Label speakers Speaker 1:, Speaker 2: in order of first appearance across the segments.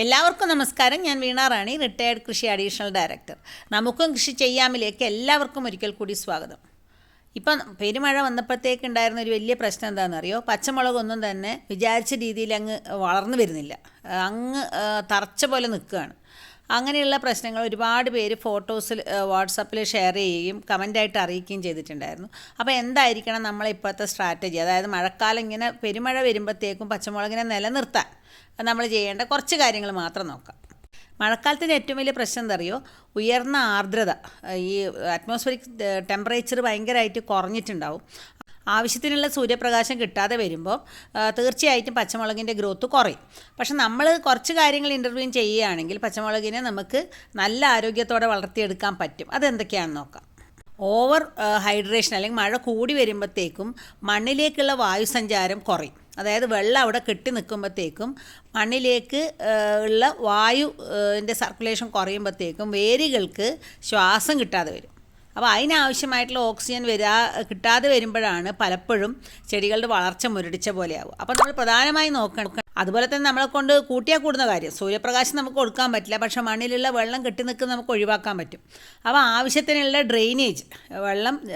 Speaker 1: എല്ലാവർക്കും നമസ്കാരം. ഞാൻ വീണ റാണി റിട്ടയർഡ് കൃഷി അഡീഷണൽ ഡയറക്ടർ നമുക്കും കൃഷി ചെയ്യാമിലേക്ക് എല്ലാവർക്കും ഒരിക്കൽ കൂടി സ്വാഗതം. ഇപ്പം പെരുമഴ വന്നപ്പോഴത്തേക്ക് ഉണ്ടായിരുന്ന ഒരു വലിയ പ്രശ്നം എന്താണെന്നറിയോ? പച്ചമുളകൊന്നും തന്നെ വിചാരിച്ച രീതിയിൽ അങ്ങ് വളർന്നു വരുന്നില്ല. അങ്ങ് തറച്ച പോലെ നിൽക്കുകയാണ്. അങ്ങനെയുള്ള പ്രശ്നങ്ങൾ ഒരുപാട് പേര് ഫോട്ടോസിൽ വാട്സപ്പിൽ ഷെയർ ചെയ്യുകയും കമന്റായിട്ട് അറിയിക്കുകയും ചെയ്തിട്ടുണ്ടായിരുന്നു. അപ്പോൾ എന്തായിരിക്കണം നമ്മളെ ഇപ്പോഴത്തെ സ്ട്രാറ്റജി? അതായത് മഴക്കാലം ഇങ്ങനെ പെരുമഴ വരുമ്പോഴത്തേക്കും പച്ചമുളകിനെ നിലനിർത്താൻ നമ്മൾ ചെയ്യേണ്ട കുറച്ച് കാര്യങ്ങൾ മാത്രം നോക്കാം. മഴക്കാലത്തിന്റെ ഏറ്റവും വലിയ പ്രശ്നം എന്താ അറിയോ? ഉയർന്ന ആർദ്രത. ഈ അറ്റ്മോസ്ഫിയറിക് ടെമ്പറേച്ചർ ഭയങ്കരമായിട്ട് കുറഞ്ഞിട്ടുണ്ടാവും. ആവശ്യത്തിനുള്ള സൂര്യപ്രകാശം കിട്ടാതെ വരുമ്പോൾ തീർച്ചയായിട്ടും പച്ചമുളകിന്റെ ഗ്രോത്ത് കുറയും. പക്ഷെ നമ്മൾ കുറച്ച് കാര്യങ്ങൾ ഇന്റർവ്യൂ ചെയ്യുകയാണെങ്കിൽ പച്ചമുളകിനെ നമുക്ക് നല്ല ആരോഗ്യത്തോടെ വളർത്തിയെടുക്കാൻ പറ്റും. അതെന്തൊക്കെയാണെന്ന് നോക്കാം. ഓവർ ഹൈഡ്രേഷൻ അല്ലെങ്കിൽ മഴ കൂടി വരുമ്പോഴത്തേക്കും മണ്ണിലേക്കുള്ള വായുസഞ്ചാരം കുറയും. അതായത് വെള്ളം അവിടെ കെട്ടി നിൽക്കുമ്പോഴത്തേക്കും മണ്ണിലേക്ക് ഉള്ള വായുവിന്റെ സർക്കുലേഷൻ കുറയുമ്പോഴത്തേക്കും വേരുകൾക്ക് ശ്വാസം കിട്ടാതെ വരും. അപ്പോൾ അതിനാവശ്യമായിട്ടുള്ള ഓക്സിജൻ വരാ കിട്ടാതെ വരുമ്പോഴാണ് പലപ്പോഴും ചെടികളുടെ വളർച്ച മുരടിച്ച പോലെയാവും അപ്പോൾ നമ്മൾ പ്രധാനമായി നോക്കണം അതുപോലെ തന്നെ നമ്മളെ കൊണ്ട് കൂട്ടിയാൽ കൂടുന്ന കാര്യം. സൂര്യപ്രകാശം നമുക്ക് കൊടുക്കാൻ പറ്റില്ല. പക്ഷേ മണ്ണിലുള്ള വെള്ളം കെട്ടി നിൽക്കുന്ന നമുക്ക് ഒഴിവാക്കാൻ പറ്റും. അപ്പോൾ ആവശ്യത്തിനുള്ള ഡ്രെയിനേജ് വെള്ളം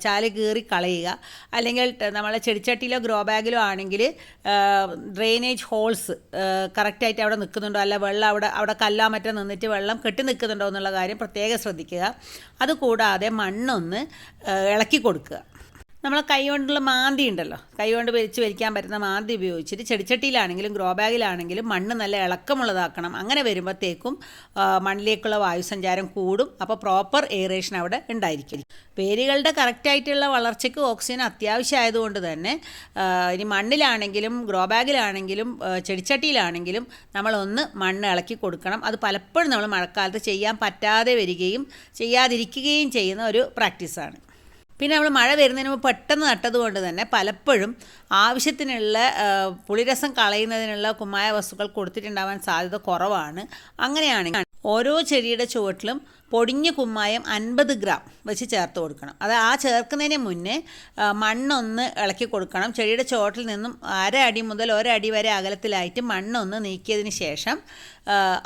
Speaker 1: ചാൽ കീറി കളയുക. അല്ലെങ്കിൽ നമ്മളെ ചെടിച്ചട്ടിയിലോ ഗ്രോ ബാഗിലോ ആണെങ്കിൽ ഡ്രെയിനേജ് ഹോൾസ് കറക്റ്റായിട്ട് അവിടെ നിൽക്കുന്നുണ്ടോ? അല്ല വെള്ളം അവിടെ അവിടെ കല്ലാ മറ്റോ നിന്നിട്ട് വെള്ളം കെട്ടി നിൽക്കുന്നുണ്ടോ എന്നുള്ള കാര്യം പ്രത്യേകം ശ്രദ്ധിക്കുക. അതുകൂടാതെ മണ്ണൊന്ന് ഇളക്കി കൊടുക്കുക. നമ്മളെ കൈ കൊണ്ടുള്ള മാന്തി ഉണ്ടല്ലോ. കൈ കൊണ്ട് വലിച്ച് വലിക്കാൻ പറ്റുന്ന മാന്തി ഉപയോഗിച്ചിട്ട് ചെടിച്ചട്ടിയിലാണെങ്കിലും ഗ്രോ ബാഗിലാണെങ്കിലും മണ്ണ് നല്ല ഇളക്കമുള്ളതാക്കണം. അങ്ങനെ വരുമ്പോഴത്തേക്കും മണ്ണിലേക്കുള്ള വായുസഞ്ചാരം കൂടും. അപ്പോൾ പ്രോപ്പർ എയറേഷൻ അവിടെ ഉണ്ടായിരിക്കും. വേരുകളുടെ കറക്റ്റായിട്ടുള്ള വളർച്ചയ്ക്ക് ഓക്സിജൻ അത്യാവശ്യമായതുകൊണ്ട് തന്നെ ഇനി മണ്ണിലാണെങ്കിലും ഗ്രോ ബാഗിലാണെങ്കിലും ചെടിച്ചട്ടിയിലാണെങ്കിലും നമ്മളൊന്ന് മണ്ണ് ഇളക്കി കൊടുക്കണം. അത് പലപ്പോഴും നമ്മൾ മഴക്കാലത്ത് ചെയ്യാൻ പറ്റാതെ വരികയും ചെയ്യാതിരിക്കുകയും ചെയ്യുന്ന ഒരു പ്രാക്ടീസാണ് പിന്നെ നമ്മൾ മഴ വരുന്നതിന് മുമ്പ് പെട്ടെന്ന് നട്ടതുകൊണ്ട് തന്നെ പലപ്പോഴും ആവശ്യത്തിനുള്ള പുളിരസം കളയുന്നതിനുള്ള കുമ്മായ വസ്തുക്കൾ കൊടുത്തിട്ടുണ്ടാവാൻ സാധ്യത കുറവാണ്. അങ്ങനെയാണെങ്കിൽ ഓരോ ചെടിയുടെ ചുവട്ടിലും പൊടിഞ്ഞ കുമ്മായം അൻപത് ഗ്രാം വെച്ച് ചേർത്ത് കൊടുക്കണം. അത് ആ ചേർക്കുന്നതിന് മുന്നേ മണ്ണൊന്ന് ഇളക്കി കൊടുക്കണം. ചെടിയുടെ ചോട്ടിൽ നിന്നും അര അടി മുതൽ ഒരടി വരെ അകലത്തിലായിട്ട് മണ്ണൊന്ന് നീക്കിയതിന് ശേഷം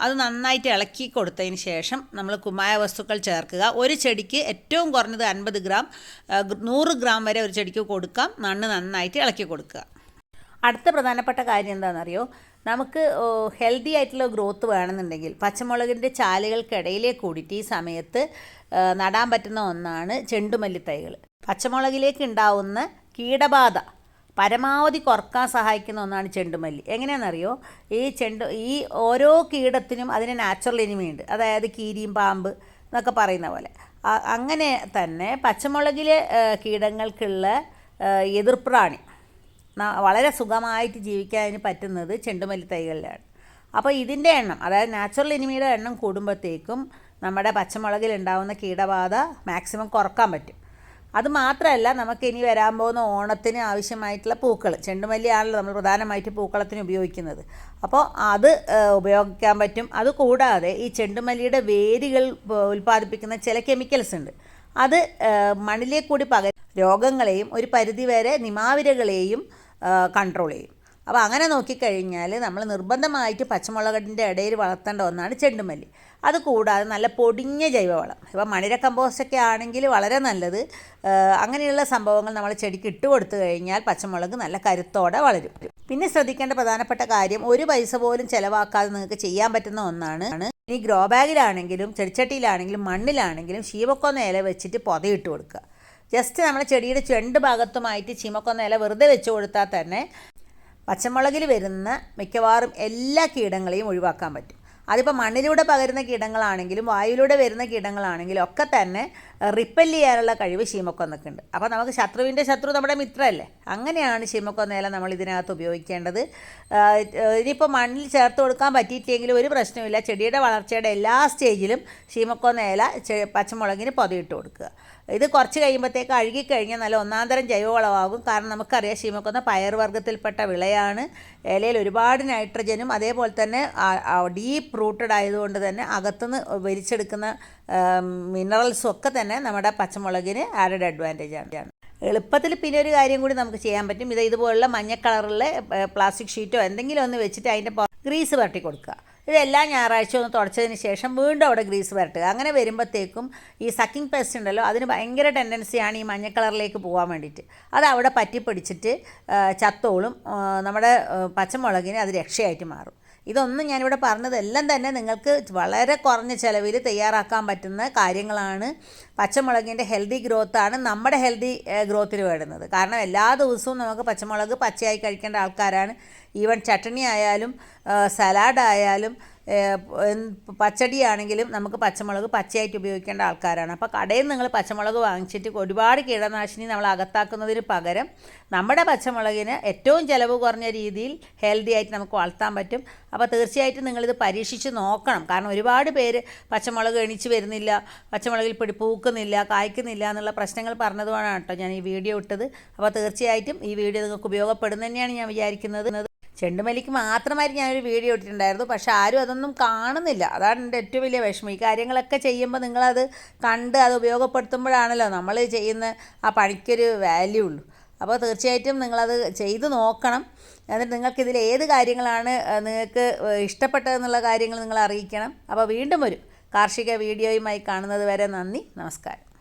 Speaker 1: അത് നന്നായിട്ട് ഇളക്കി കൊടുത്തതിന് ശേഷം നമ്മൾ കുമ്മായ വസ്തുക്കൾ ചേർക്കുക. ഒരു ചെടിക്ക് ഏറ്റവും കുറഞ്ഞത് അൻപത് ഗ്രാം നൂറ് ഗ്രാം വരെ ഒരു ചെടിക്ക് കൊടുക്കാം. മണ്ണ് നന്നായിട്ട് ഇളക്കി കൊടുക്കുക. അടുത്ത പ്രധാനപ്പെട്ട കാര്യം എന്താണെന്നറിയോ? നമുക്ക് ഹെൽത്തി ആയിട്ടുള്ള ഗ്രോത്ത് വേണമെന്നുണ്ടെങ്കിൽ പച്ചമുളകിന്റെ ചാലുകൾക്കിടയിലേ കൂടിയിട്ട് ഈ സമയത്ത് നടാൻ പറ്റുന്ന ഒന്നാണ് ചെണ്ടുമല്ലി തൈകൾ പച്ചമുളകിലേക്ക് ഉണ്ടാവുന്ന കീടബാധ പരമാവധി കുറയ്ക്കാൻ സഹായിക്കുന്ന ഒന്നാണ് ചെണ്ടുമല്ലി. എങ്ങനെയാണെന്നറിയോ? ഈ ചെണ്ടു ഈ ഓരോ കീടത്തിനും അതിന് നാച്ചുറൽ എനിമിയുണ്ട് അതായത് കീരിയും പാമ്പ് എന്നൊക്കെ പറയുന്ന പോലെ. അങ്ങനെ തന്നെ പച്ചമുളകിലെ കീടങ്ങൾക്കുള്ള എതിർപ്രാണി വളരെ സുഖമായിട്ട് ജീവിക്കാൻ പറ്റുന്നത് ചെണ്ടുമല്ലി തൈകളിലാണ്. അപ്പോൾ ഇതിന്റെ എണ്ണം അതായത് നാച്ചുറൽ എനിമിയുടെ എണ്ണം കൂടുമ്പോഴത്തേക്കും നമ്മുടെ പച്ചമുളകിൽ ഉണ്ടാകുന്ന കീടബാധ മാക്സിമം കുറയ്ക്കാൻ പറ്റും. അത് മാത്രമല്ല നമുക്ക് ഇനി വരാൻ പോകുന്ന ഓണത്തിന് ആവശ്യമായിട്ടുള്ള പൂക്കൾ ചെണ്ടുമല്ലിയാണല്ലോ നമ്മൾ പ്രധാനമായിട്ട് പൂക്കളത്തിന് ഉപയോഗിക്കുന്നത്. അപ്പോൾ അത് ഉപയോഗിക്കാൻ പറ്റും. അതുകൂടാതെ ഈ ചെണ്ടുമല്ലിയുടെ വേരുകൾ ഉൽപ്പാദിപ്പിക്കുന്ന ചില കെമിക്കൽസ് ഉണ്ട്. അത് മണ്ണിലേക്ക് പക രോഗങ്ങളെയും ഒരു പരിധിവരെ നിമാവിരകളെയും കൺട്രോൾ ചെയ്യും. അപ്പോൾ അങ്ങനെ നോക്കിക്കഴിഞ്ഞാൽ നമ്മൾ നിർബന്ധമായിട്ട് പച്ചമുളകിന്റെ ഇടയിൽ വളർത്തേണ്ട ഒന്നാണ് ചെണ്ടുമല്ലി. അത് കൂടാതെ നല്ല പൊടിഞ്ഞ ജൈവവളം. ഇപ്പോൾ മണിര കമ്പോസ്റ്റൊക്കെ ആണെങ്കിൽ വളരെ നല്ലത്. അങ്ങനെയുള്ള സംഭവങ്ങൾ നമ്മൾ ചെടിക്ക് ഇട്ട് കൊടുത്തു കഴിഞ്ഞാൽ പച്ചമുളക് നല്ല കരുത്തോടെ വളരും. പിന്നെ ശ്രദ്ധിക്കേണ്ട പ്രധാനപ്പെട്ട കാര്യം ഒരു പൈസ പോലും ചിലവാക്കാതെ നിങ്ങൾക്ക് ചെയ്യാൻ പറ്റുന്ന ഒന്നാണ്. ഇനി ഗ്രോ ബാഗിലാണെങ്കിലും ചെടിച്ചട്ടിയിലാണെങ്കിലും മണ്ണിലാണെങ്കിലും ശീവക്കൊന്ന ഇല വെച്ചിട്ട് പൊതയിട്ട് കൊടുക്കുക. ജസ്റ്റ് നമ്മൾ ചെടിയുടെ ചെണ്ട് ഭാഗത്തുമായിട്ട് ചീമക്കൊന്ന ഇല വെറുതെ വെച്ച് കൊടുത്താൽ തന്നെ പച്ചമുളകിൽ വരുന്ന മിക്കവാറും എല്ലാ കീടങ്ങളെയും ഒഴിവാക്കാൻ പറ്റും. അതിപ്പോൾ മണ്ണിലൂടെ പകരുന്ന കീടങ്ങളാണെങ്കിലും വായുവിലൂടെ വരുന്ന കീടങ്ങളാണെങ്കിലും ഒക്കെ തന്നെ റിപ്പൽ ചെയ്യാനുള്ള കഴിവ് ശീമക്കൊന്നൊക്കെ ഉണ്ട്. അപ്പോൾ നമുക്ക് ശത്രുവിന്റെ ശത്രു നമ്മുടെ മിത്രമല്ലേ അങ്ങനെയാണ് ശീമക്കൊന്നയില നമ്മൾ ഇതിനകത്ത് ഉപയോഗിക്കേണ്ടത്. ഇനിയിപ്പോൾ മണ്ണിൽ ചേർത്ത് കൊടുക്കാൻ പറ്റിയിട്ടില്ലെങ്കിൽ ഒരു പ്രശ്നമില്ല ചെടിയുടെ വളർച്ചയുടെ എല്ലാ സ്റ്റേജിലും ശീമക്കൊന്നയില പച്ചമുളകിന് പൊതയിട്ട് കൊടുക്കുക. ഇത് കുറച്ച് കഴിയുമ്പോഴത്തേക്ക് അഴുകിക്കഴിഞ്ഞാൽ നല്ല ഒന്നാന്തരം ജൈവവളമാകും. കാരണം നമുക്കറിയാം ശീമക്കൊന്ന പയർവർഗത്തിൽപ്പെട്ട വിളയാണ്. ഇലയിൽ ഒരുപാട് നൈട്രജനും അതേപോലെ തന്നെ ഡീപ്പ് റൂട്ടഡ് ആയതുകൊണ്ട് തന്നെ അകത്തുനിന്ന് വലിച്ചെടുക്കുന്ന മിനറൽസും ഒക്കെ തന്നെ നമ്മുടെ പച്ചമുളകിന് ആഡഡ് അഡ്വാന്റേജ് ആണ്. എളുപ്പത്തിൽ പിന്നെ ഒരു കാര്യം കൂടി നമുക്ക് ചെയ്യാൻ പറ്റും. ഇത് ഇതുപോലുള്ള മഞ്ഞ കളറിലെ പ്ലാസ്റ്റിക് ഷീറ്റോ എന്തെങ്കിലും ഒന്ന് വെച്ചിട്ട് അതിന്റെ ഗ്രീസ് പരട്ടി കൊടുക്കുക. ഇത് ഇതെല്ലാം ഞായറാഴ്ച ഒന്ന് തുടച്ചതിന് ശേഷം വീണ്ടും അവിടെ ഗ്രീസ് പരട്ടുക. അങ്ങനെ വരുമ്പോഴത്തേക്കും ഈ സക്കിംഗ് പേസ്റ്റ് ഉണ്ടല്ലോ അതിന് ഭയങ്കര ടെൻഡൻസിയാണ് ഈ മഞ്ഞ കളറിലേക്ക് പോകാൻ വേണ്ടിയിട്ട്. അത് അവിടെ പറ്റി പിടിച്ചിട്ട് ചത്തോളും നമ്മുടെ പച്ചമുളകിന് അത് രക്ഷയായിട്ട് മാറും. ഇതൊന്നും ഞാനിവിടെ പറഞ്ഞതെല്ലാം തന്നെ നിങ്ങൾക്ക് വളരെ കുറഞ്ഞ ചിലവിൽ തയ്യാറാക്കാൻ പറ്റുന്ന കാര്യങ്ങളാണ് പച്ചമുളകിന്റെ ഹെൽത്തി ഗ്രോത്താണ് നമ്മുടെ ഹെൽത്തി ഗ്രോത്തിന് വേണ്ടുന്നത്. കാരണം എല്ലാ ദിവസവും നമുക്ക് പച്ചമുളക് പച്ചയായി കഴിക്കേണ്ട ആൾക്കാരാണ്. ഈവൻ ചട്ടണി ആയാലും സലാഡ് ആയാലും പച്ചടി ആണെങ്കിലും നമുക്ക് പച്ചമുളക് പച്ചയായിട്ട് ഉപയോഗിക്കേണ്ട ആൾക്കാരാണ്. അപ്പോൾ കടയിൽ നിന്ന് നിങ്ങൾ പച്ചമുളക് വാങ്ങിച്ചിട്ട് ഒരുപാട് കീടനാശിനി നമ്മൾ അകത്താക്കുന്നതിന് പകരം നമ്മുടെ പച്ചമുളകിന് ഏറ്റവും ചിലവ് കുറഞ്ഞ രീതിയിൽ ഹെൽത്തി ആയിട്ട് നമുക്ക് വളർത്താൻ പറ്റും. അപ്പോൾ തീർച്ചയായിട്ടും നിങ്ങളിത് പരീക്ഷിച്ച് നോക്കണം. കാരണം ഒരുപാട് പേര് പച്ചമുളക് എണിച്ച് വരുന്നില്ല. പച്ചമുളകിൽ പിടി പൂക്കുന്നില്ല കായ്ക്കുന്നില്ല എന്നുള്ള പ്രശ്നങ്ങൾ പറഞ്ഞതുമാണ് കേട്ടോ ഞാൻ ഈ വീഡിയോ ഇട്ടത്. അപ്പോൾ തീർച്ചയായിട്ടും ഈ വീഡിയോ നിങ്ങൾക്ക് ഉപയോഗപ്പെടുന്നു തന്നെയാണ് ഞാൻ വിചാരിക്കുന്നത്. ചെണ്ടുമല്ലിക്ക് മാത്രമായിരിക്കും ഞാനൊരു വീഡിയോ ഇട്ടിട്ടുണ്ടായിരുന്നു. പക്ഷേ ആരും അതൊന്നും കാണുന്നില്ല. അതാണ് എന്റെ ഏറ്റവും വലിയ വിഷമം. ഈ കാര്യങ്ങളൊക്കെ ചെയ്യുമ്പോൾ നിങ്ങളത് കണ്ട് അത് ഉപയോഗപ്പെടുത്തുമ്പോഴാണല്ലോ നമ്മൾ ചെയ്യുന്ന ആ പണിക്കൊരു വാല്യൂ ഉള്ളൂ. അപ്പോൾ തീർച്ചയായിട്ടും നിങ്ങളത് ചെയ്ത് നോക്കണം. എന്നിട്ട് നിങ്ങൾക്ക് ഇതിൽ ഏത് കാര്യങ്ങളാണ് നിങ്ങൾക്ക് ഇഷ്ടപ്പെട്ടതെന്നുള്ള കാര്യങ്ങൾ നിങ്ങൾ അറിയിക്കണം. അപ്പോൾ വീണ്ടും ഒരു കാർഷിക വീഡിയോയുമായി കാണുന്നത് വരെ നന്ദി നമസ്കാരം.